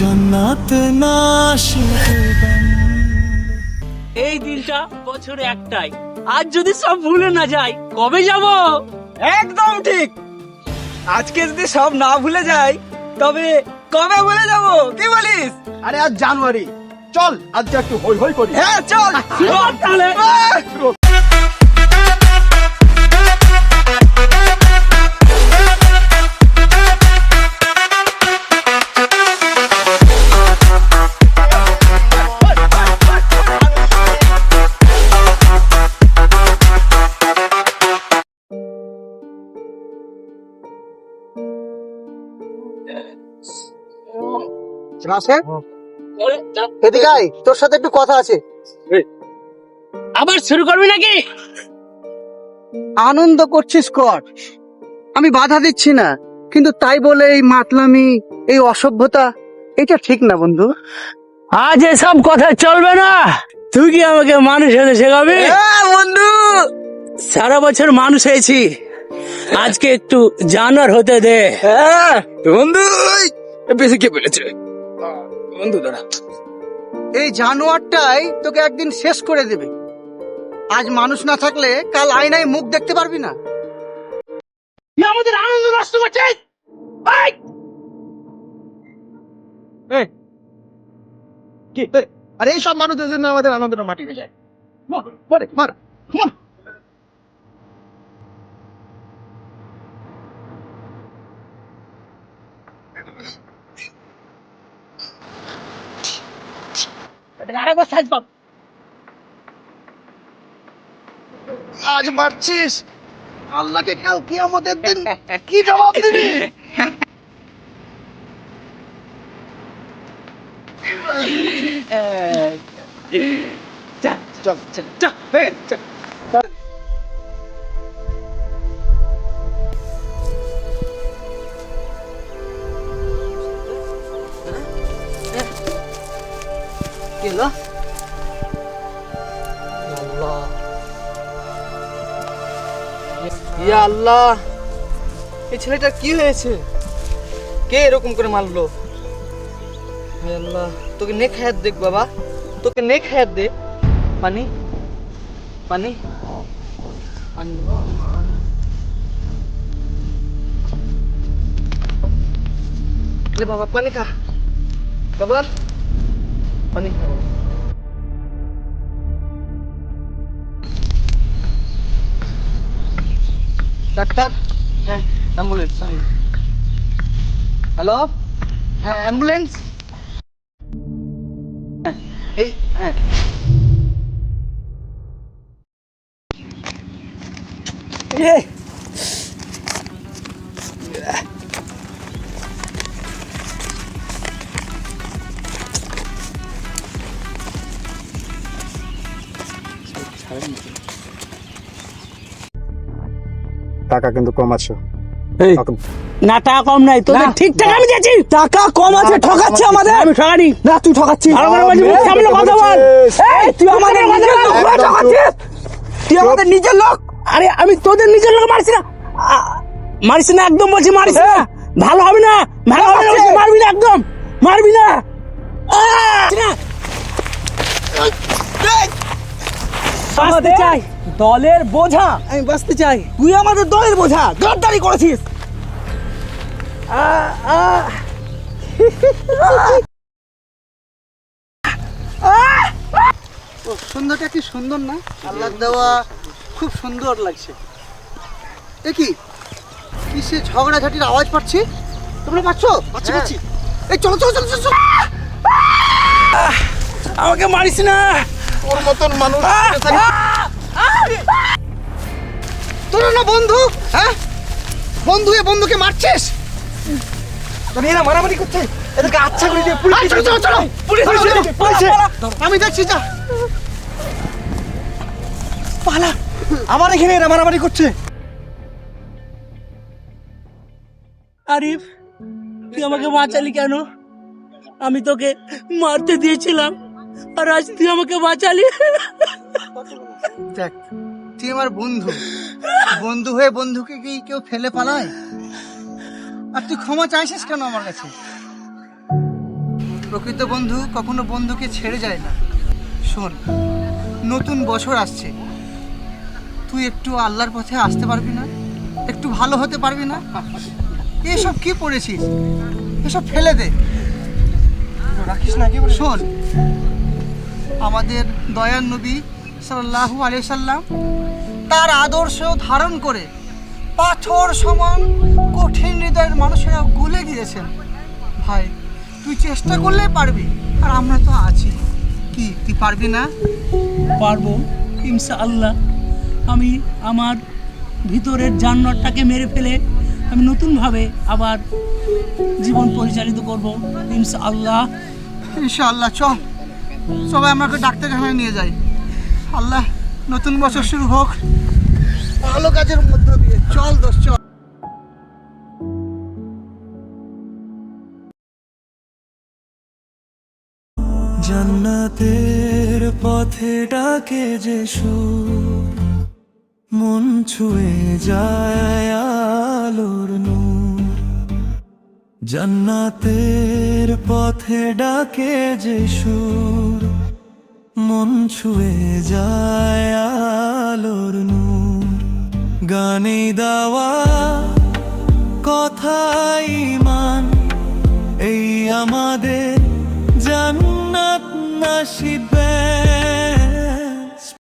জন্নাত এই দিনটা বছরে একটাই। আজ যদি সব ভুলে না যাই কবে যাব? একদম ঠিক। আজকে যদি সব না ভুলে যাই তবে কবে ভুলে যাব? কি বলিস? আরে আজ জানুয়ারি। চল আজকে একটু হই হই করি। হ্যাঁ চল। এদিকে আয় তোর সাথে একটু কথা আছে। আবার শুরু করবি নাকি? আনন্দ করছিস কর। আমি বাধা দিচ্ছি না কিন্তু তাই বলে এই মাতলামি এই অসভ্যতা এটা ঠিক না বন্ধু। আজ এসব কথা চলবে না। তুই কি আমাকে মানুষ হতে শেখাবি? হ্যাঁ বন্ধু! সারা বছর মানুষ হয়েছি। আজকে একটু জানার হতে দে। হ্যাঁ বন্ধু বেশি কে বলেছে বন্ধু দাঁড়া এই জানোয়ারটাই তোকে একদিন শেষ করে দেবে। আজ মানুষ না থাকলে কাল আয়নায় মুখ দেখতে পারবি না। আমাদের আনন্দ নষ্ট করছিস এই! কি? আরে এই সব মানুষদের জন্য আমাদের আনন্দটা মাটি হয়ে যায় মার, মার, আরেকবার সাইজ পাব আজ মারছিস? আল্লাহকে কাল কি আমাদের দিন? কি জবাব দিবি? চল চল চল। হলো? ইয়া আল্লাহ ছেলেটা কি হয়েছে? কে এরকম করে মারলো? তোকে নেক হায়াত দেখ বাবা। তোকে নেক হায়াত দে। পানি পানি। পানি বাবা পানি খা। বাবা। apa nih Tat, tat. Eh, ambulance, sorry. Halo? Eh, ambulans? Eh, eh. Yeah. টাকা কিন্তু কম আছে। এই, না টাকা কম নাই তোদের ঠিক টাকা আমি দিয়েছি। টাকা কম আছে ঠকাচ্ছে আমাদের। আমি ঠকানি না তুই ঠকাচ্ছিস। ভালো করে বলছি, মুখ সামলে কথা বল। এই, তুই আমাদের নিজের লোক ঠকাচ্ছিস? তুই আমাদের নিজের লোক? আরে আমি তোদের নিজের লোক মারছি না। আ, মারিস না একদম বলছি মারিস না। ভালো হবে না ভালো হবে না মারবি না একদম। মারবি না। আহ! না। বাঁচতে চাই। দলের বোঝা। আমি বাঁচতে চাই। তুই আমাদের দলের বোঝা। গাদ্দারি করেছিস। সুন্দরটা কি সুন্দর না? আল্লাহ দেওয়া খুব সুন্দর লাগছে। এ কি? কিসে ঝগড়াঝাটির আওয়াজ পাচ্ছি? তোমরা পাচ্ছ? পাচ্ছি পাচ্ছি। এই চলো চলো চলো চলো চলো। আমাকে মারিস না। ওর মতন মানুষ তোরা না বন্ধু হ্যাঁ? বন্ধু এ বন্ধুকে মারছিস? তবে এরা মারামারি করছে। এদেরকে আচ্ছা করে দিয়ে পুলিশ চলো চলো চলো। পুলিশ পুলিশ আমি দেখছি যা। পালা। আমার এখানে এরা মারামারি করছে। আরিফ তুই আমাকে বাঁচালি কেন? আমি তোকে মারতে দিয়েছিলাম। আর আজ তুই আমাকে বাঁচালি। দেখ তুই আমার বন্ধু। বন্ধু হয়ে বন্ধুকে কি কেউ ফেলে পালায়? আর তুই ক্ষমা চাইছিস কেন আমার কাছে? প্রকৃত বন্ধু কখনো বন্ধুকে ছেড়ে যায় না। শোন নতুন বছর আসছে। তুই একটু আল্লাহর পথে আসতে পারবি না? একটু ভালো হতে পারবি না? এসব কি পড়েছিস? এসব ফেলে দে। রাখিস না কি শোন আমাদের দয়ান নবী সাল্লাহু আলিয়া সাল্লাম তার আদর্শ ধারণ করে পাথর সমান কঠিন হৃদয়ের মানুষেরা গলে গিয়েছেন। ভাই তুই চেষ্টা করলে পারবি আর আমরা তো আছি। কি তুই পারবি না? পারব ইনশা আল্লাহ আমি আমার ভিতরের জানোয়ারটাকে মেরে ফেলে আমি নতুনভাবে আবার জীবন পরিচালিত করব ইনশা আল্লাহ ইনশাআল্লাহ চল। সবাই আমাকে ডাক্তারখানায় নিয়ে যাই আল্লাহ, নতুন বছর শুরু হোক। ভালো কাজের মধ্য দিয়ে। চল দোষ চল। জান্নাতের পথে ডাকে যে সুর মন ছুঁয়ে যায় আলোর নূর। জান্নাতের পথে ডাকে যে সুর, মন ছুঁয়ে যায় আলোর নূর। গানে দাওয়া কথাই মান এই আমাদের জান্নাত নাসিবে।